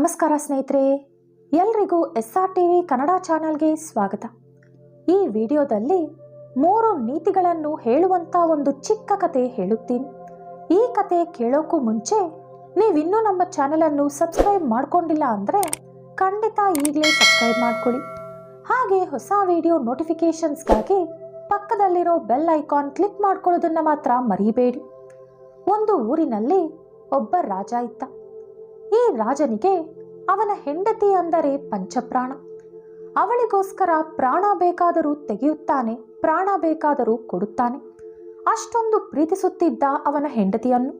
ನಮಸ್ಕಾರ ಸ್ನೇಹಿತರೆ, ಎಲ್ರಿಗೂ S R T V Kannada ಚಾನಲ್ಗೆ ಸ್ವಾಗತ. ಈ ವಿಡಿಯೋದಲ್ಲಿ ಮೂರು ನೀತಿಗಳನ್ನು ಹೇಳುವಂಥ ಒಂದು ಚಿಕ್ಕ ಕತೆ ಹೇಳುತ್ತೀನಿ. ಈ ಕತೆ ಕೇಳೋಕ್ಕೂ ಮುಂಚೆ ನೀವಿನ್ನೂ ನಮ್ಮ ಚಾನಲನ್ನು ಸಬ್ಸ್ಕ್ರೈಬ್ ಮಾಡ್ಕೊಂಡಿಲ್ಲ ಅಂದರೆ ಖಂಡಿತ ಈಗಲೇ ಸಬ್ಸ್ಕ್ರೈಬ್ ಮಾಡ್ಕೊಳ್ಳಿ. ಹಾಗೆ ಹೊಸ ವಿಡಿಯೋ ನೋಟಿಫಿಕೇಷನ್ಸ್ಗಾಗಿ ಪಕ್ಕದಲ್ಲಿರೋ ಬೆಲ್ ಐಕಾನ್ ಕ್ಲಿಕ್ ಮಾಡ್ಕೊಳ್ಳೋದನ್ನು ಮಾತ್ರ ಮರಿಬೇಡಿ. ಒಂದು ಊರಿನಲ್ಲಿ ಒಬ್ಬ ರಾಜ ಇದ್ದ. ಈ ರಾಜನಿಗೆ ಅವನ ಹೆಂಡತಿ ಅಂದರೆ ಪಂಚಪ್ರಾಣ. ಅವಳಿಗೋಸ್ಕರ ಪ್ರಾಣ ಬೇಕಾದರೂ ತೆಗೆಯುತ್ತಾನೆ, ಪ್ರಾಣ ಬೇಕಾದರೂ ಕೊಡುತ್ತಾನೆ. ಅಷ್ಟೊಂದು ಪ್ರೀತಿಸುತ್ತಿದ್ದ ಅವನ ಹೆಂಡತಿಯನ್ನು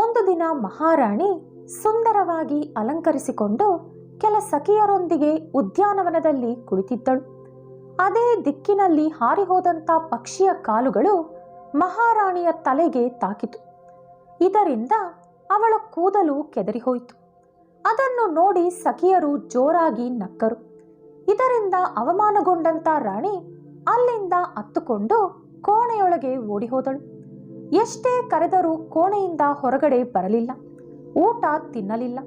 ಒಂದು ದಿನ ಮಹಾರಾಣಿ ಸುಂದರವಾಗಿ ಅಲಂಕರಿಸಿಕೊಂಡು ಕೆಲ ಸಖಿಯರೊಂದಿಗೆ ಉದ್ಯಾನವನದಲ್ಲಿ ಕುಳಿತಿದ್ದಳು. ಅದೇ ದಿಕ್ಕಿನಲ್ಲಿ ಹಾರಿಹೋದಂಥ ಪಕ್ಷಿಯ ಕಾಲುಗಳು ಮಹಾರಾಣಿಯ ತಲೆಗೆ ತಾಕಿತು. ಇದರಿಂದ ಅವಳ ಕೂದಲು ಕೆದರಿಹೋಯಿತು. ಅದನ್ನು ನೋಡಿ ಸಖಿಯರು ಜೋರಾಗಿ ನಕ್ಕರು. ಇದರಿಂದ ಅವಮಾನಗೊಂಡಂತ ರಾಣಿ ಅಲ್ಲಿಂದ ಅತ್ತುಕೊಂಡು ಕೋಣೆಯೊಳಗೆ ಓಡಿಹೋದಳು. ಎಷ್ಟೇ ಕರೆದರೂ ಕೋಣೆಯಿಂದ ಹೊರಗಡೆ ಬರಲಿಲ್ಲ. ಊಟ ತಿನ್ನಲಿಲ್ಲ.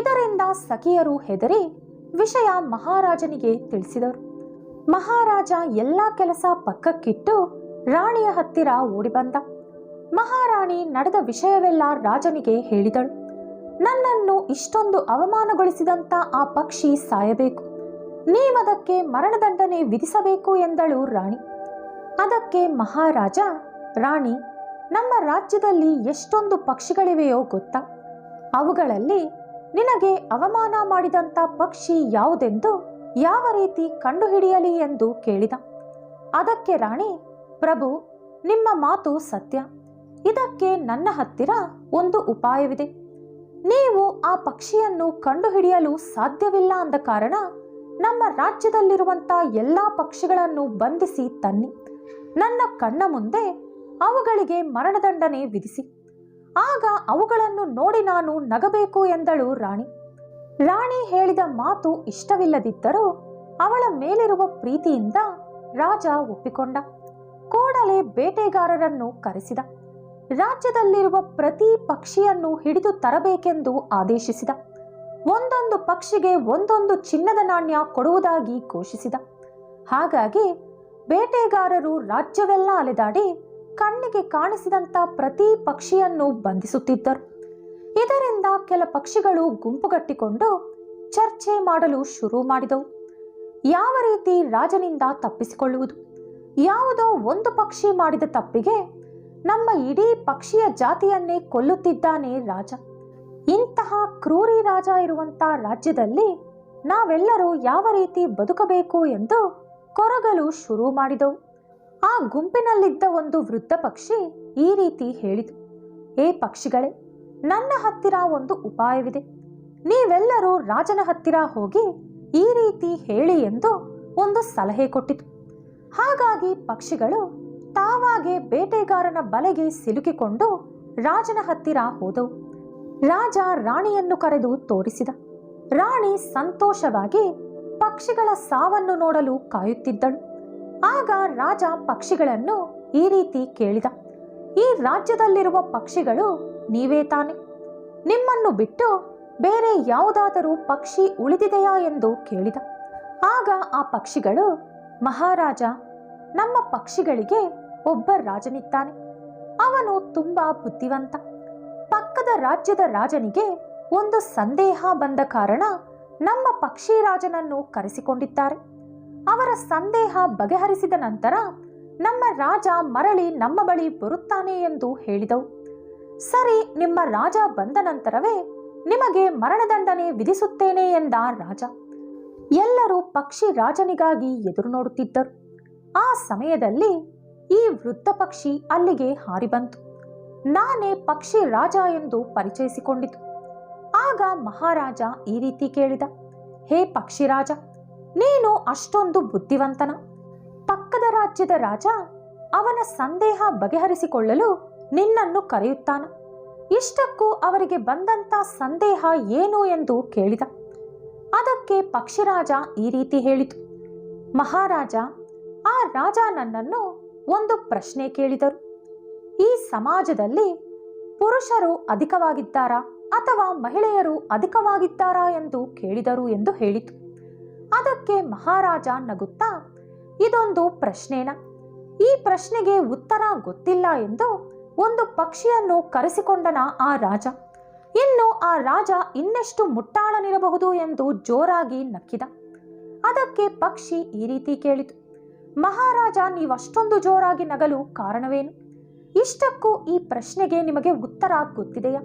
ಇದರಿಂದ ಸಖಿಯರು ಹೆದರಿ ವಿಷಯ ಮಹಾರಾಜನಿಗೆ ತಿಳಿಸಿದರು. ಮಹಾರಾಜ ಎಲ್ಲ ಕೆಲಸ ಪಕ್ಕಕ್ಕಿಟ್ಟು ರಾಣಿಯ ಹತ್ತಿರ ಓಡಿಬಂದ. ಮಹಾರಾಣಿ ನಡೆದ ವಿಷಯವೆಲ್ಲ ರಾಜನಿಗೆ ಹೇಳಿದಳು. ನನ್ನನ್ನು ಇಷ್ಟೊಂದು ಅವಮಾನಗೊಳಿಸಿದಂತ ಆ ಪಕ್ಷಿ ಸಾಯಬೇಕು. ನೀವದಕ್ಕೆ ಮರಣದಂಡನೆ ವಿಧಿಸಬೇಕು ಎಂದಳು ರಾಣಿ. ಅದಕ್ಕೆ ಮಹಾರಾಜ, ರಾಣಿ, ನಮ್ಮ ರಾಜ್ಯದಲ್ಲಿ ಎಷ್ಟೊಂದು ಪಕ್ಷಿಗಳಿವೆಯೋ ಗೊತ್ತಾ? ಅವುಗಳಲ್ಲಿ ನಿನಗೆ ಅವಮಾನ ಮಾಡಿದಂಥ ಪಕ್ಷಿ ಯಾವುದೆಂದು ಯಾವ ರೀತಿ ಕಂಡುಹಿಡಿಯಲಿ ಎಂದು ಕೇಳಿದ. ಅದಕ್ಕೆ ರಾಣಿ, ಪ್ರಭು, ನಿಮ್ಮ ಮಾತು ಸತ್ಯ. ಇದಕ್ಕೆ ನನ್ನ ಹತ್ತಿರ ಒಂದು ಉಪಾಯವಿದೆ. ನೀವು ಆ ಪಕ್ಷಿಯನ್ನು ಕಂಡುಹಿಡಿಯಲು ಸಾಧ್ಯವಿಲ್ಲ ಅಂದ ಕಾರಣ ನಮ್ಮ ರಾಜ್ಯದಲ್ಲಿರುವಂಥ ಎಲ್ಲ ಪಕ್ಷಿಗಳನ್ನು ಬಂಧಿಸಿ ತನ್ನಿ. ನನ್ನ ಕಣ್ಣ ಮುಂದೆ ಅವುಗಳಿಗೆ ಮರಣದಂಡನೆ ವಿಧಿಸಿ. ಆಗ ಅವುಗಳನ್ನು ನೋಡಿ ನಾನು ನಗಬೇಕು ಎಂದಳು ರಾಣಿ. ರಾಣಿ ಹೇಳಿದ ಮಾತು ಇಷ್ಟವಿಲ್ಲದಿದ್ದರೂ ಅವಳ ಮೇಲಿರುವ ಪ್ರೀತಿಯಿಂದ ರಾಜ ಒಪ್ಪಿಕೊಂಡ. ಕೂಡಲೇ ಬೇಟೆಗಾರರನ್ನು ಕರೆಸಿದ. ರಾಜ್ಯದಲ್ಲಿರುವ ಪ್ರತಿ ಪಕ್ಷಿಯನ್ನು ಹಿಡಿದು ತರಬೇಕೆಂದು ಆದೇಶಿಸಿದ. ಒಂದೊಂದು ಪಕ್ಷಿಗೆ ಒಂದೊಂದು ಚಿನ್ನದ ನಾಣ್ಯ ಕೊಡುವುದಾಗಿ ಘೋಷಿಸಿದ. ಹಾಗಾಗಿ ಬೇಟೆಗಾರರು ರಾಜ್ಯವೆಲ್ಲ ಅಲೆದಾಡಿ ಕಣ್ಣಿಗೆ ಕಾಣಿಸಿದಂತ ಪ್ರತಿ ಪಕ್ಷಿಯನ್ನು ಬಂಧಿಸುತ್ತಿದ್ದರು. ಇದರಿಂದ ಕೆಲ ಪಕ್ಷಿಗಳು ಗುಂಪುಗಟ್ಟಿಕೊಂಡು ಚರ್ಚೆ ಮಾಡಲು ಶುರು ಮಾಡಿದವು. ಯಾವ ರೀತಿ ರಾಜನಿಂದ ತಪ್ಪಿಸಿಕೊಳ್ಳುವುದು? ಯಾವುದೋ ಒಂದು ಪಕ್ಷಿ ಮಾಡಿದ ತಪ್ಪಿಗೆ ನಮ್ಮ ಇಡೀ ಪಕ್ಷಿಯ ಜಾತಿಯನ್ನೇ ಕೊಲ್ಲುತ್ತಿದ್ದಾನೆ ರಾಜ. ಇಂತಹ ಕ್ರೂರಿ ರಾಜ ಇರುವಂತ ರಾಜ್ಯದಲ್ಲಿ ನಾವೆಲ್ಲರೂ ಯಾವ ರೀತಿ ಬದುಕಬೇಕು ಎಂದು ಕೊರಗಲು ಶುರು ಮಾಡಿದವು. ಆ ಗುಂಪಿನಲ್ಲಿದ್ದ ಒಂದು ವೃದ್ಧ ಪಕ್ಷಿ ಈ ರೀತಿ ಹೇಳಿತು. ಏ ಪಕ್ಷಿಗಳೇ, ನನ್ನ ಹತ್ತಿರ ಒಂದು ಉಪಾಯವಿದೆ. ನೀವೆಲ್ಲರೂ ರಾಜನ ಹತ್ತಿರ ಹೋಗಿ ಈ ರೀತಿ ಹೇಳಿ ಎಂದು ಒಂದು ಸಲಹೆ ಕೊಟ್ಟಿತು. ಹಾಗಾಗಿ ಪಕ್ಷಿಗಳು ತಾವಾಗೆ ಬೇಟೆಗಾರನ ಬಲೆಗೆ ಸಿಲುಕಿಕೊಂಡು ರಾಜನ ಹತ್ತಿರ ಹೋದವು. ರಾಜ ರಾಣಿಯನ್ನು ಕರೆದು ತೋರಿಸಿದ. ರಾಣಿ ಸಂತೋಷವಾಗಿ ಪಕ್ಷಿಗಳ ಸಾವನ್ನು ನೋಡಲು ಕಾಯುತ್ತಿದ್ದಳು. ಆಗ ರಾಜ ಪಕ್ಷಿಗಳನ್ನು ಈ ರೀತಿ ಕೇಳಿದ. ಈ ರಾಜ್ಯದಲ್ಲಿರುವ ಪಕ್ಷಿಗಳು ನೀವೇ ತಾನೆ. ನಿಮ್ಮನ್ನು ಬಿಟ್ಟು ಬೇರೆ ಯಾವುದಾದರೂ ಪಕ್ಷಿ ಉಳಿದಿದೆಯಾ ಎಂದು ಕೇಳಿದ. ಆಗ ಆ ಪಕ್ಷಿಗಳು ಮಹಾರಾಜ ನಮ್ಮ ಪಕ್ಷಿಗಳಿಗೆ ಒಬ್ಬ ರಾಜನಿದ್ದಾನೆ. ಅವನು ತುಂಬಾ ಬುದ್ಧಿವಂತ. ಪಕ್ಕದ ರಾಜ್ಯದ ರಾಜನಿಗೆ ಒಂದು ಸಂದೇಹ ಬಂದ ಕಾರಣ ನಮ್ಮ ಪಕ್ಷಿ ರಾಜನನ್ನು ಕರೆಸಿಕೊಂಡಿದ್ದಾರೆ. ಅವರ ಸಂದೇಹ ಬಗೆಹರಿಸಿದ ನಂತರ ನಮ್ಮ ರಾಜ ಮರಳಿ ನಮ್ಮ ಬಳಿ ಬರುತ್ತಾನೆ ಎಂದು ಹೇಳಿದವು. ಸರಿ, ನಿಮ್ಮ ರಾಜ ಬಂದ ನಂತರವೇ ನಿಮಗೆ ಮರಣದಂಡನೆ ವಿಧಿಸುತ್ತೇನೆ ಎಂದ ರಾಜ. ಎಲ್ಲರೂ ಪಕ್ಷಿ ರಾಜನಿಗಾಗಿ ಎದುರು ನೋಡುತ್ತಿದ್ದರು. ಆ ಸಮಯದಲ್ಲಿ ಈ ವೃದ್ಧ ಪಕ್ಷಿ ಅಲ್ಲಿಗೆ ಹಾರಿಬಂತು. ನಾನೇ ಪಕ್ಷಿ ರಾಜ ಎಂದು ಪರಿಚಯಿಸಿಕೊಂಡಿತು. ಆಗ ಮಹಾರಾಜ ಈ ರೀತಿ ಕೇಳಿದ, ಹೇ ಪಕ್ಷಿರಾಜ ನೀನು ಅಷ್ಟೊಂದು ಬುದ್ಧಿವಂತನ. ಪಕ್ಕದ ರಾಜ್ಯದ ರಾಜ ಅವನ ಸಂದೇಹ ಬಗೆಹರಿಸಿಕೊಳ್ಳಲು ನಿನ್ನನ್ನು ಕರೆಯುತ್ತಾನ. ಇಷ್ಟಕ್ಕೂ ಅವರಿಗೆ ಬಂದಂತ ಸಂದೇಹ ಏನು ಎಂದು ಕೇಳಿದ. ಅದಕ್ಕೆ ಪಕ್ಷಿರಾಜ ಈ ರೀತಿ ಹೇಳಿತು, ಮಹಾರಾಜ ಆ ರಾಜ ನನ್ನನ್ನು ಒಂದು ಪ್ರಶ್ನೆ ಕೇಳಿದರು. ಈ ಸಮಾಜದಲ್ಲಿ ಪುರುಷರು ಅಧಿಕವಾಗಿದ್ದಾರಾ ಅಥವಾ ಮಹಿಳೆಯರು ಅಧಿಕವಾಗಿದ್ದಾರಾ ಎಂದು ಕೇಳಿದರು ಎಂದು ಹೇಳಿತು. ಅದಕ್ಕೆ ಮಹಾರಾಜ ನಗುತ್ತಾ, ಇದೊಂದು ಪ್ರಶ್ನೆನ, ಈ ಪ್ರಶ್ನೆಗೆ ಉತ್ತರ ಗೊತ್ತಿಲ್ಲ ಎಂದು ಒಂದು ಪಕ್ಷಿಯನ್ನು ಕರೆಸಿಕೊಂಡನ ಆ ರಾಜ. ಇನ್ನು ಆ ರಾಜ ಇನ್ನೆಷ್ಟು ಮುಟ್ಟಾಳನಿರಬಹುದು ಎಂದು ಜೋರಾಗಿ ನಕ್ಕಿದ. ಅದಕ್ಕೆ ಪಕ್ಷಿ ಈ ರೀತಿ ಕೇಳಿತು. ಮಹಾರಾಜ ನೀವಷ್ಟೊಂದು ಜೋರಾಗಿ ನಗಲು ಕಾರಣವೇನು? ಇಷ್ಟಕ್ಕೂ ಈ ಪ್ರಶ್ನೆಗೆ ನಿಮಗೆ ಉತ್ತರ ಗೊತ್ತಿದೆಯಾ?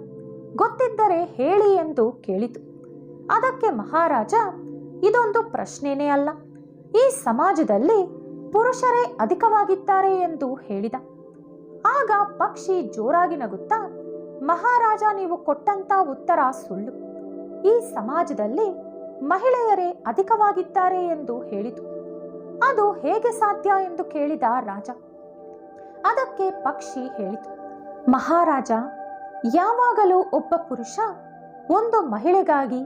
ಗೊತ್ತಿದ್ದರೆ ಹೇಳಿ ಎಂದು ಕೇಳಿತು. ಅದಕ್ಕೆ ಮಹಾರಾಜ, ಇದೊಂದು ಪ್ರಶ್ನೆನೇ ಅಲ್ಲ. ಈ ಸಮಾಜದಲ್ಲಿ ಪುರುಷರೇ ಅಧಿಕವಾಗಿದ್ದಾರೆ ಎಂದು ಹೇಳಿದ. ಆಗ ಪಕ್ಷಿ ಜೋರಾಗಿ ನಗುತ್ತಾ, ಮಹಾರಾಜ, ನೀವು ಕೊಟ್ಟಂತ ಉತ್ತರ ಸುಳ್ಳು. ಈ ಸಮಾಜದಲ್ಲಿ ಮಹಿಳೆಯರೇ ಅಧಿಕವಾಗಿದ್ದಾರೆ ಎಂದು ಹೇಳಿತು. ಅದು ಹೇಗೆ ಸಾಧ್ಯ ಎಂದು ಕೇಳಿದ ರಾಜ. ಅದಕ್ಕೆ ಪಕ್ಷಿ ಹೇಳಿತು, ಮಹಾರಾಜ, ಯಾವಾಗಲೂ ಒಬ್ಬ ಪುರುಷ ಒಂದು ಮಹಿಳೆಗಾಗಿ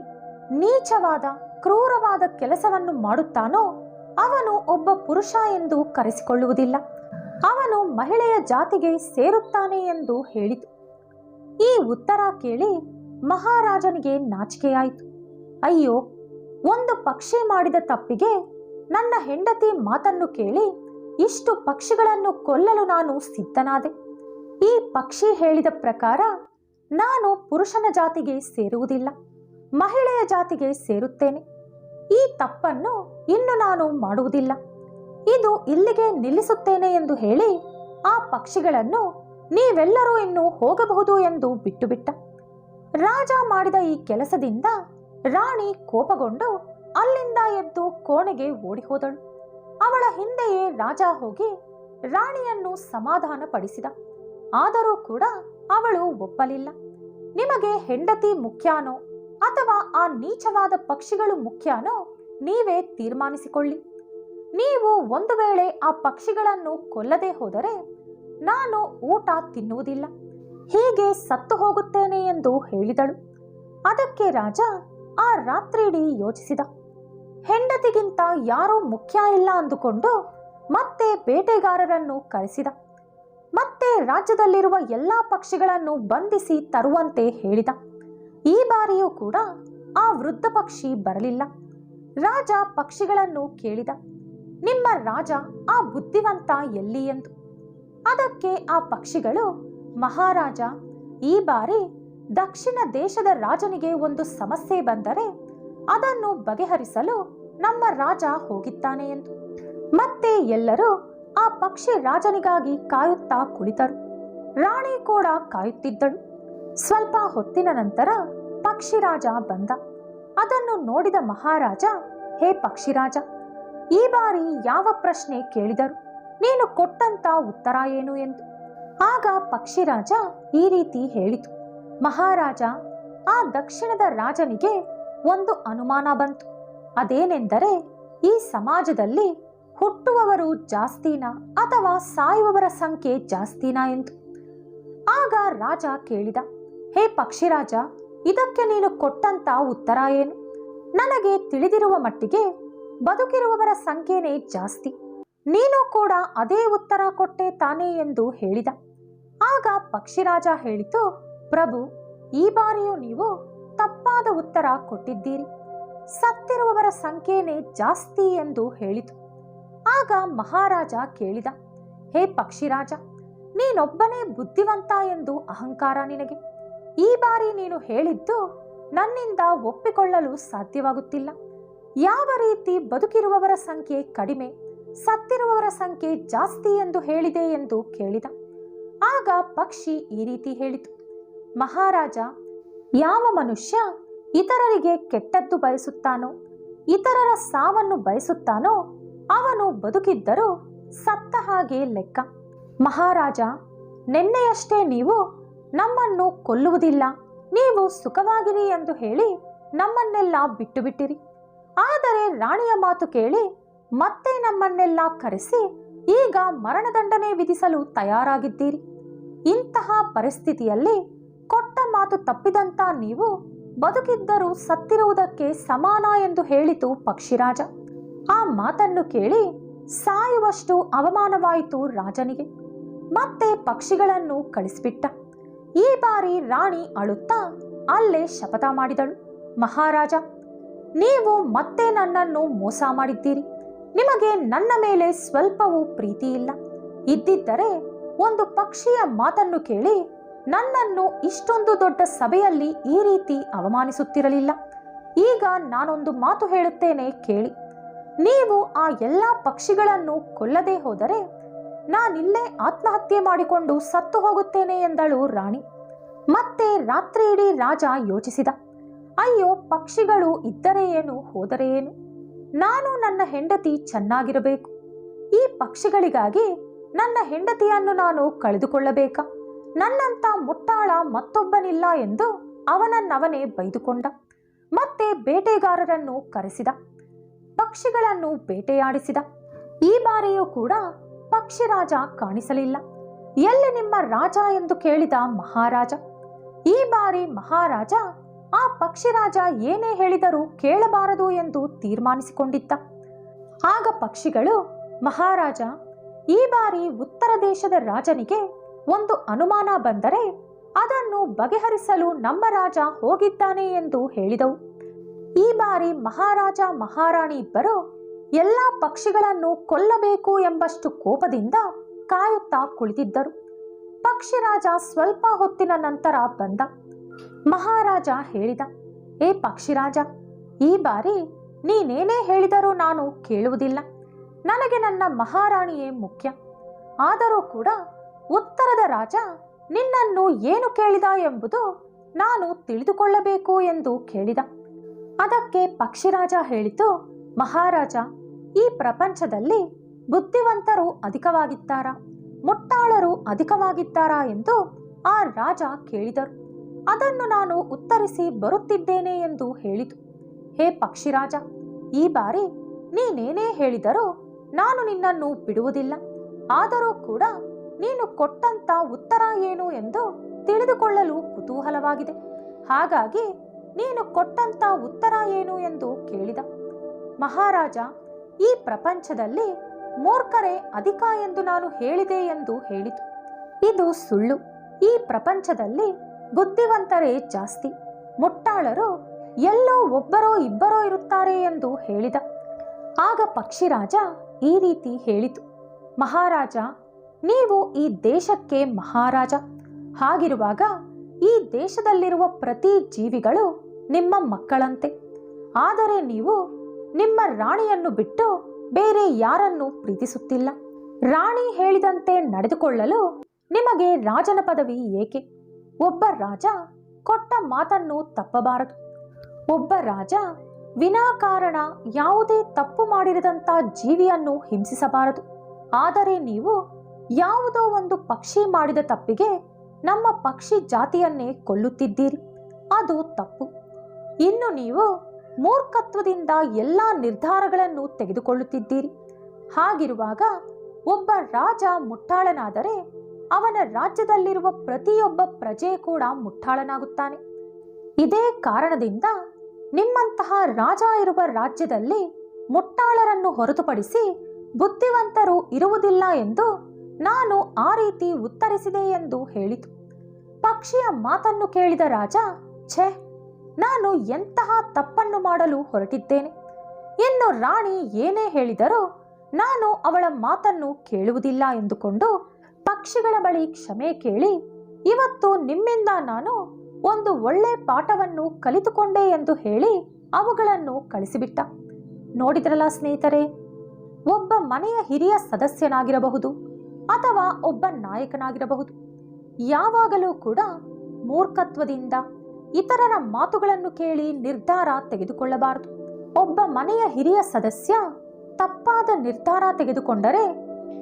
ನೀಚವಾದ, ಕ್ರೂರವಾದ ಕೆಲಸವನ್ನು ಮಾಡುತ್ತಾನೋ, ಅವನು ಒಬ್ಬ ಪುರುಷ ಎಂದು ಕರೆಸಿಕೊಳ್ಳುವುದಿಲ್ಲ. ಅವನು ಮಹಿಳೆಯ ಜಾತಿಗೆ ಸೇರುತ್ತಾನೆ ಎಂದು ಹೇಳಿತು. ಈ ಉತ್ತರ ಕೇಳಿ ಮಹಾರಾಜನಿಗೆ ನಾಚಿಕೆಯಾಯಿತು. ಅಯ್ಯೋ, ಒಂದು ಪಕ್ಷಿ ಮಾಡಿದ ತಪ್ಪಿಗೆ ನನ್ನ ಹೆಂಡತಿ ಮಾತನ್ನು ಕೇಳಿ ಇಷ್ಟು ಪಕ್ಷಿಗಳನ್ನು ಕೊಲ್ಲಲು ನಾನು ಸಿದ್ಧನಾದೆ. ಈ ಪಕ್ಷಿ ಹೇಳಿದ ಪ್ರಕಾರ ನಾನು ಪುರುಷನ ಜಾತಿಗೆ ಸೇರುವುದಿಲ್ಲ, ಮಹಿಳೆಯ ಜಾತಿಗೆ ಸೇರುತ್ತೇನೆ. ಈ ತಪ್ಪನ್ನು ಇನ್ನು ನಾನು ಮಾಡುವುದಿಲ್ಲ. ಇದು ಇಲ್ಲಿಗೆ ನಿಲ್ಲಿಸುತ್ತೇನೆ ಎಂದು ಹೇಳಿ ಆ ಪಕ್ಷಿಗಳನ್ನು ನೀವೆಲ್ಲರೂ ಇನ್ನು ಹೋಗಬಹುದು ಎಂದು ಬಿಟ್ಟುಬಿಟ್ಟ. ರಾಜ ಮಾಡಿದ ಈ ಕೆಲಸದಿಂದ ರಾಣಿ ಕೋಪಗೊಂಡು ಅಲ್ಲಿಂದ ಎದ್ದು ಕೋಣೆಗೆ ಓಡಿ ಹೋದಳು ಅವಳ ಹಿಂದೆಯೇ ರಾಜ ಹೋಗಿ ರಾಣಿಯನ್ನು ಸಮಾಧಾನ ಪಡಿಸಿದ ಆದರೂ ಕೂಡ ಅವಳು ಒಪ್ಪಲಿಲ್ಲ. ನಿಮಗೆ ಹೆಂಡತಿ ಮುಖ್ಯಾನೋ ಅಥವಾ ಆ ನೀಚವಾದ ಪಕ್ಷಿಗಳು ಮುಖ್ಯಾನೋ ನೀವೇ ತೀರ್ಮಾನಿಸಿಕೊಳ್ಳಿ. ನೀವು ಒಂದು ವೇಳೆ ಆ ಪಕ್ಷಿಗಳನ್ನು ಕೊಲ್ಲದೆ ಹೋದರೆ ನಾನು ಊಟ ತಿನ್ನುವುದಿಲ್ಲ. ಹೀಗೆ ಸತ್ತು ಹೋಗುತ್ತೇನೆ ಎಂದು ಹೇಳಿದಳು. ಅದಕ್ಕೆ ರಾಜ ಆ ರಾತ್ರಿಯಿಡೀ ಯೋಚಿಸಿದ. ಹೆಂಡತಿಗಿಂತ ಯಾರೂ ಮುಖ್ಯ ಇಲ್ಲ ಅಂದುಕೊಂಡು ಮತ್ತೆ ಬೇಟೆಗಾರರನ್ನು ಕರೆಸಿದ. ಮತ್ತೆ ರಾಜ್ಯದಲ್ಲಿರುವ ಎಲ್ಲ ಪಕ್ಷಿಗಳನ್ನು ಬಂಧಿಸಿ ತರುವಂತೆ ಹೇಳಿದ. ಈ ಬಾರಿಯೂ ಕೂಡ ಆ ವೃದ್ಧ ಪಕ್ಷಿ ಬರಲಿಲ್ಲ. ರಾಜ ಪಕ್ಷಿಗಳನ್ನು ಕೇಳಿದ. ನಿಮ್ಮ ರಾಜ ಆ ಬುದ್ಧಿವಂತ ಎಲ್ಲಿ ಎಂದು. ಅದಕ್ಕೆ ಆ ಪಕ್ಷಿಗಳು, ಮಹಾರಾಜ, ಈ ಬಾರಿ ದಕ್ಷಿಣ ದೇಶದ ರಾಜನಿಗೆ ಒಂದು ಸಮಸ್ಯೆ ಬಂದರೆ ಅದನ್ನು ಬಗೆಹರಿಸಲು ನಮ್ಮ ರಾಜ ಹೋಗಿದ್ದಾನೆ ಎಂದು. ಮತ್ತೆ ಎಲ್ಲರೂ ಆ ಪಕ್ಷಿ ರಾಜನಿಗಾಗಿ ಕಾಯುತ್ತಾ ಕುಳಿತರು. ರಾಣಿ ಕೂಡ ಕಾಯುತ್ತಿದ್ದಳು. ಸ್ವಲ್ಪ ಹೊತ್ತಿನ ನಂತರ ಪಕ್ಷಿರಾಜ ಬಂದ. ಅದನ್ನು ನೋಡಿದ ಮಹಾರಾಜ, ಹೇ ಪಕ್ಷಿರಾಜ ಈ ಬಾರಿ ಯಾವ ಪ್ರಶ್ನೆ ಕೇಳಿದರು ನೀನು ಕೊಟ್ಟಂತ ಉತ್ತರ ಏನು ಎಂದು? ಆಗ ಪಕ್ಷಿರಾಜ ಈ ರೀತಿ ಹೇಳಿತು. ಮಹಾರಾಜ ಆ ದಕ್ಷಿಣದ ರಾಜನಿಗೆ ಒಂದು ಅನುಮಾನ ಬಂತು. ಅದೇನೆಂದರೆ ಈ ಸಮಾಜದಲ್ಲಿ ಹುಟ್ಟುವವರು ಜಾಸ್ತಿನಾ ಅಥವಾ ಸಾಯುವವರ ಸಂಖ್ಯೆ ಜಾಸ್ತಿನಾ ಎಂದು. ಆಗ ರಾಜ ಕೇಳಿದ, ಹೇ ಪಕ್ಷಿರಾಜ, ಇದಕ್ಕೆ ನೀನು ಕೊಟ್ಟಂತ ಉತ್ತರ ಏನು? ನನಗೆ ತಿಳಿದಿರುವ ಮಟ್ಟಿಗೆ ಬದುಕಿರುವವರ ಸಂಖ್ಯೆನೇ ಜಾಸ್ತಿ. ನೀನು ಕೂಡ ಅದೇ ಉತ್ತರ ಕೊಟ್ಟೆ ತಾನೇ ಎಂದು ಹೇಳಿದ. ಆಗ ಪಕ್ಷಿರಾಜ ಹೇಳಿತು, ಪ್ರಭು, ಈ ಬಾರಿಯೂ ನೀವು ತಪ್ಪಾದ ಉತ್ತರ ಕೊಟ್ಟಿದ್ದೀರಿ. ಸತ್ತಿರುವವರ ಸಂಖ್ಯೆನೇ ಜಾಸ್ತಿ ಎಂದು ಹೇಳಿತು. ಆಗ ಮಹಾರಾಜ ಕೇಳಿದ, ಹೇ ಪಕ್ಷಿರಾಜ, ನೀನೊಬ್ಬನೇ ಬುದ್ಧಿವಂತ ಎಂದು ಅಹಂಕಾರ ನಿನಗೆ. ಈ ಬಾರಿ ನೀನು ಹೇಳಿದ್ದು ನನ್ನಿಂದ ಒಪ್ಪಿಕೊಳ್ಳಲು ಸಾಧ್ಯವಾಗುತ್ತಿಲ್ಲ. ಯಾವ ರೀತಿ ಬದುಕಿರುವವರ ಸಂಖ್ಯೆ ಕಡಿಮೆ, ಸತ್ತಿರುವವರ ಸಂಖ್ಯೆ ಜಾಸ್ತಿ ಎಂದು ಹೇಳಿದೆ ಎಂದು ಕೇಳಿದ. ಆಗ ಪಕ್ಷಿ ಈ ರೀತಿ ಹೇಳಿತು, ಮಹಾರಾಜ ಯಾವ ಮನುಷ್ಯ ಇತರರಿಗೆ ಕೆಟ್ಟದ್ದು ಬಯಸುತ್ತಾನೋ, ಇತರರ ಸಾವನ್ನು ಬಯಸುತ್ತಾನೋ, ಅವನು ಬದುಕಿದ್ದರೂ ಸತ್ತ ಹಾಗೆ ಲೆಕ್ಕ. ಮಹಾರಾಜ, ನಿನ್ನೆಯಷ್ಟೇ ನೀವು ನಮ್ಮನ್ನು ಕೊಲ್ಲುವುದಿಲ್ಲ, ನೀವು ಸುಖವಾಗಿರಿ ಎಂದು ಹೇಳಿ ನಮ್ಮನ್ನೆಲ್ಲ ಬಿಟ್ಟು ಬಿಟ್ಟಿರಿ ಆದರೆ ರಾಣಿಯ ಮಾತು ಕೇಳಿ ಮತ್ತೆ ನಮ್ಮನ್ನೆಲ್ಲ ಕರೆಸಿ ಈಗ ಮರಣದಂಡನೆ ವಿಧಿಸಲು ತಯಾರಾಗಿದ್ದೀರಿ. ಇಂತಹ ಪರಿಸ್ಥಿತಿಯಲ್ಲಿ ಕೊಟ್ಟ ಮಾತು ತಪ್ಪಿದಂತ ನೀವು ಬದುಕಿದ್ದರೂ ಸತ್ತಿರುವುದಕ್ಕೆ ಸಮಾನ ಎಂದು ಹೇಳಿತು ಪಕ್ಷಿರಾಜ. ಆ ಮಾತನ್ನು ಕೇಳಿ ಸಾಯುವಷ್ಟು ಅವಮಾನವಾಯಿತು ರಾಜನಿಗೆ. ಮತ್ತೆ ಪಕ್ಷಿಗಳನ್ನು ಕಳಿಸಿಬಿಟ್ಟ. ಈ ಬಾರಿ ರಾಣಿ ಅಳುತ್ತಾ ಅಲ್ಲೇ ಶಪಥ ಮಾಡಿದಳು. ಮಹಾರಾಜ, ನೀವು ಮತ್ತೆ ನನ್ನನ್ನು ಮೋಸ ಮಾಡಿದ್ದೀರಿ. ನಿಮಗೆ ನನ್ನ ಮೇಲೆ ಸ್ವಲ್ಪವೂ ಪ್ರೀತಿ ಇಲ್ಲ ಇದ್ದಿದ್ದರೆ ಒಂದು ಪಕ್ಷಿಯ ಮಾತನ್ನು ಕೇಳಿ ನನ್ನನ್ನು ಇಷ್ಟೊಂದು ದೊಡ್ಡ ಸಭೆಯಲ್ಲಿ ಈ ರೀತಿ ಅವಮಾನಿಸುತ್ತಿರಲಿಲ್ಲ. ಈಗ ನಾನೊಂದು ಮಾತು ಹೇಳುತ್ತೇನೆ ಕೇಳಿ. ನೀವು ಆ ಎಲ್ಲ ಪಕ್ಷಿಗಳನ್ನು ಕೊಲ್ಲದೆ ಹೋದರೆ ನಾನಿಲ್ಲೇ ಆತ್ಮಹತ್ಯೆ ಮಾಡಿಕೊಂಡು ಸತ್ತು ಹೋಗುತ್ತೇನೆ ಎಂದಳು ರಾಣಿ. ಮತ್ತೆ ರಾತ್ರಿ ರಾಜ ಯೋಚಿಸಿದ. ಅಯ್ಯೋ, ಪಕ್ಷಿಗಳು ಇದ್ದರೆ ಏನು, ಹೋದರೆ ಏನು? ನಾನು ನನ್ನ ಹೆಂಡತಿ ಚೆನ್ನಾಗಿರಬೇಕು. ಈ ಪಕ್ಷಿಗಳಿಗಾಗಿ ನನ್ನ ಹೆಂಡತಿಯನ್ನು ನಾನು ಕಳೆದುಕೊಳ್ಳಬೇಕಾ? ನನ್ನಂತ ಮುಟ್ಟಾಳ ಮತ್ತೊಬ್ಬನಿಲ್ಲ ಎಂದು ಅವನನ್ನವನೇ ಬೈದುಕೊಂಡ. ಮತ್ತೆ ಬೇಟೆಗಾರರನ್ನು ಕರೆಸಿದ. ಪಕ್ಷಿಗಳನ್ನು ಬೇಟೆಯಾಡಿಸಿದ. ಈ ಬಾರಿಯೂ ಕೂಡ ಪಕ್ಷಿರಾಜ ಕಾಣಿಸಲಿಲ್ಲ. ಎಲ್ಲಿ ನಿಮ್ಮ ರಾಜ ಎಂದು ಕೇಳಿದ ಮಹಾರಾಜ? ಈ ಬಾರಿ ಮಹಾರಾಜ ಆ ಪಕ್ಷಿರಾಜ ಏನೇ ಹೇಳಿದರೂ ಕೇಳಬಾರದು ಎಂದು ತೀರ್ಮಾನಿಸಿಕೊಂಡಿದ್ದ. ಆಗ ಪಕ್ಷಿಗಳು, ಮಹಾರಾಜ, ಈ ಬಾರಿ ಉತ್ತರ ದೇಶದ ರಾಜನಿಗೆ ಒಂದು ಅನುಮಾನ ಬಂದರೆ ಅದನ್ನು ಬಗೆಹರಿಸಲು ನಮ್ಮ ರಾಜ ಹೋಗಿದ್ದಾನೆ ಎಂದು ಹೇಳಿದವು. ಈ ಬಾರಿ ಮಹಾರಾಜ ಮಹಾರಾಣಿ ಇಬ್ಬರು ಎಲ್ಲ ಪಕ್ಷಿಗಳನ್ನು ಕೊಲ್ಲಬೇಕು ಎಂಬಷ್ಟು ಕೋಪದಿಂದ ಕಾಯುತ್ತಾ ಕುಳಿತಿದ್ದರು. ಪಕ್ಷಿರಾಜ ಸ್ವಲ್ಪ ಹೊತ್ತಿನ ನಂತರ ಬಂದ. ಮಹಾರಾಜ ಹೇಳಿದ, ಏ ಪಕ್ಷಿರಾಜ ಈ ಬಾರಿ ನೀನೇನೇ ಹೇಳಿದರೂ ನಾನು ಕೇಳುವುದಿಲ್ಲ. ನನಗೆ ನನ್ನ ಮಹಾರಾಣಿಯೇ ಮುಖ್ಯ. ಆದರೂ ಕೂಡ ಉತ್ತರದ ರಾಜ, ನಿನ್ನನ್ನು ಏನು ಕೇಳಿದ ಎಂಬುದು ನಾನು ತಿಳಿದುಕೊಳ್ಳಬೇಕು ಎಂದು ಕೇಳಿದ. ಅದಕ್ಕೆ ಪಕ್ಷಿರಾಜ ಹೇಳಿತು, ಮಹಾರಾಜ, ಈ ಪ್ರಪಂಚದಲ್ಲಿ ಬುದ್ಧಿವಂತರು ಅಧಿಕವಾಗಿದ್ದಾರಾ? ಮುಟ್ಟಾಳರು ಅಧಿಕವಾಗಿದ್ದಾರಾ? ಎಂದು ಆ ರಾಜ ಕೇಳಿದರು. ಅದನ್ನು ನಾನು ಉತ್ತರಿಸಿ ಬರುತ್ತಿದ್ದೇನೆ ಎಂದು ಹೇಳಿತು. ಹೇ ಪಕ್ಷಿರಾಜ, ಈ ಬಾರಿ ನೀನೇನೇ ಹೇಳಿದರೂ ನಾನು ನಿನ್ನನ್ನು ಬಿಡುವುದಿಲ್ಲ. ಆದರೂ ಕೂಡ ನೀನು ಕೊಟ್ಟಂತ ಉತ್ತರ ಏನು ಎಂದು ತಿಳಿದುಕೊಳ್ಳಲು ಕುತೂಹಲವಾಗಿದೆ. ಹಾಗಾಗಿ ನೀನು ಕೊಟ್ಟಂತ ಉತ್ತರ ಏನು ಎಂದು ಕೇಳಿದ. ಮಹಾರಾಜ, ಈ ಪ್ರಪಂಚದಲ್ಲಿ ಮೂರ್ಖರೇ ಅಧಿಕ ಎಂದು ನಾನು ಹೇಳಿದೆ ಎಂದು ಹೇಳಿತು. ಇದು ಸುಳ್ಳು. ಈ ಪ್ರಪಂಚದಲ್ಲಿ ಬುದ್ಧಿವಂತರೇ ಜಾಸ್ತಿ. ಮುಟ್ಟಾಳರು ಎಲ್ಲೋ ಒಬ್ಬರೋ ಇಬ್ಬರೋ ಇರುತ್ತಾರೆ ಎಂದು ಹೇಳಿದ. ಆಗ ಪಕ್ಷಿರಾಜ ಈ ರೀತಿ ಹೇಳಿತು. ಮಹಾರಾಜ ನೀವು ಈ ದೇಶಕ್ಕೆ ಮಹಾರಾಜ. ಹಾಗಿರುವಾಗ ಈ ದೇಶದಲ್ಲಿರುವ ಪ್ರತಿ ಜೀವಿಗಳು ನಿಮ್ಮ ಮಕ್ಕಳಂತೆ. ಆದರೆ ನೀವು ನಿಮ್ಮ ರಾಣಿಯನ್ನು ಬಿಟ್ಟು ಬೇರೆ ಯಾರನ್ನು ಪ್ರೀತಿಸುತ್ತಿಲ್ಲ. ರಾಣಿ ಹೇಳಿದಂತೆ ನಡೆದುಕೊಳ್ಳಲು ನಿಮಗೆ ರಾಜನ ಪದವಿ ಏಕೆ? ಒಬ್ಬ ರಾಜ ಕೊಟ್ಟ ಮಾತನ್ನು ತಪ್ಪಬಾರದು. ಒಬ್ಬ ರಾಜ ವಿನಾಕಾರಣ ಯಾವುದೇ ತಪ್ಪು ಮಾಡಿರದಂಥ ಜೀವಿಯನ್ನು ಹಿಂಸಿಸಬಾರದು. ಆದರೆ ನೀವು ಯಾವುದೋ ಒಂದು ಪಕ್ಷಿ ಮಾಡಿದ ತಪ್ಪಿಗೆ ನಮ್ಮ ಪಕ್ಷಿ ಜಾತಿಯನ್ನೇ ಕೊಲ್ಲುತ್ತಿದ್ದೀರಿ. ಅದು ತಪ್ಪು. ಇನ್ನು ನೀವು ಮೂರ್ಖತ್ವದಿಂದ ಎಲ್ಲ ನಿರ್ಧಾರಗಳನ್ನು ತೆಗೆದುಕೊಳ್ಳುತ್ತಿದ್ದೀರಿ. ಹಾಗಿರುವಾಗ ಒಬ್ಬ ರಾಜ ಮುಟ್ಟಾಳನಾದರೆ ಅವನ ರಾಜ್ಯದಲ್ಲಿರುವ ಪ್ರತಿಯೊಬ್ಬ ಪ್ರಜೆ ಕೂಡ ಮುಟ್ಟಾಳನಾಗುತ್ತಾನೆ. ಇದೇ ಕಾರಣದಿಂದ ನಿಮ್ಮಂತಹ ರಾಜ ಇರುವ ರಾಜ್ಯದಲ್ಲಿ ಮುಟ್ಟಾಳರನ್ನು ಹೊರತುಪಡಿಸಿ ಬುದ್ಧಿವಂತರು ಇರುವುದಿಲ್ಲ ಎಂದು ನಾನು ಆ ರೀತಿ ಉತ್ತರಿಸಿದೆ ಎಂದು ಹೇಳಿತು. ಪಕ್ಷಿಯ ಮಾತನ್ನು ಕೇಳಿದ ರಾಜ, ಛೇ, ನಾನು ಎಂತಹ ತಪ್ಪನ್ನು ಮಾಡಲು ಹೊರಟಿದ್ದೇನೆ. ಇನ್ನು ರಾಣಿ ಏನೇ ಹೇಳಿದರೂ ನಾನು ಅವಳ ಮಾತನ್ನು ಕೇಳುವುದಿಲ್ಲ ಎಂದುಕೊಂಡು ಪಕ್ಷಿಗಳ ಬಳಿ ಕ್ಷಮೆ ಕೇಳಿ, ಇವತ್ತು ನಿಮ್ಮಿಂದ ನಾನು ಒಂದು ಒಳ್ಳೆ ಪಾಠವನ್ನು ಕಲಿತುಕೊಂಡೆ ಎಂದು ಹೇಳಿ ಅವುಗಳನ್ನು ಕಳಿಸಿಬಿಟ್ಟ. ನೋಡಿದ್ರಲ್ಲ ಸ್ನೇಹಿತರೆ, ಒಬ್ಬ ಮನೆಯ ಹಿರಿಯ ಸದಸ್ಯನಾಗಿರಬಹುದು. ಅಥವಾ ಒಬ್ಬ ನಾಯಕನಾಗಿರಬಹುದು. ಯಾವಾಗಲೂ ಕೂಡ ಮೂರ್ಖತ್ವದಿಂದ ಇತರರ ಮಾತುಗಳನ್ನು ಕೇಳಿ ನಿರ್ಧಾರ ತೆಗೆದುಕೊಳ್ಳಬಾರದು. ಒಬ್ಬ ಮನೆಯ ಹಿರಿಯ ಸದಸ್ಯ ತಪ್ಪಾದ ನಿರ್ಧಾರ ತೆಗೆದುಕೊಂಡರೆ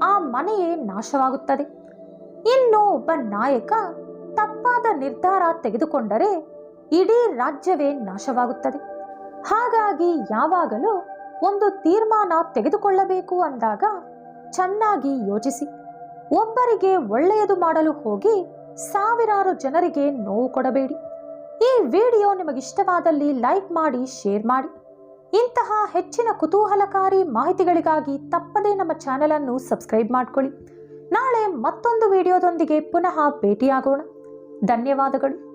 ಆ ಮನೆಯೇ ನಾಶವಾಗುತ್ತದೆ. ಇನ್ನು ಒಬ್ಬ ನಾಯಕ ತಪ್ಪಾದ ನಿರ್ಧಾರ ತೆಗೆದುಕೊಂಡರೆ ಇಡೀ ರಾಜ್ಯವೇ ನಾಶವಾಗುತ್ತದೆ. ಹಾಗಾಗಿ ಯಾವಾಗಲೂ ಒಂದು ತೀರ್ಮಾನ ತೆಗೆದುಕೊಳ್ಳಬೇಕು ಅಂದಾಗ ಚೆನ್ನಾಗಿ ಯೋಚಿಸಿ. ಒಬ್ಬರಿಗೆ ಒಳ್ಳೆಯದು ಮಾಡಲು ಹೋಗಿ ಸಾವಿರಾರು ಜನರಿಗೆ ನೋವು ಕೊಡಬೇಡಿ. ಈ ವಿಡಿಯೋ ನಿಮಗಿಷ್ಟವಾದಲ್ಲಿ ಲೈಕ್ ಮಾಡಿ, ಶೇರ್ ಮಾಡಿ. ಇಂತಹ ಹೆಚ್ಚಿನ ಕುತೂಹಲಕಾರಿ ಮಾಹಿತಿಗಳಿಗಾಗಿ ತಪ್ಪದೇ ನಮ್ಮ ಚಾನೆಲನ್ನು ಸಬ್ಸ್ಕ್ರೈಬ್ ಮಾಡ್ಕೊಳ್ಳಿ. ನಾಳೆ ಮತ್ತೊಂದು ವಿಡಿಯೋದೊಂದಿಗೆ ಪುನಃ ಭೇಟಿಯಾಗೋಣ. ಧನ್ಯವಾದಗಳು.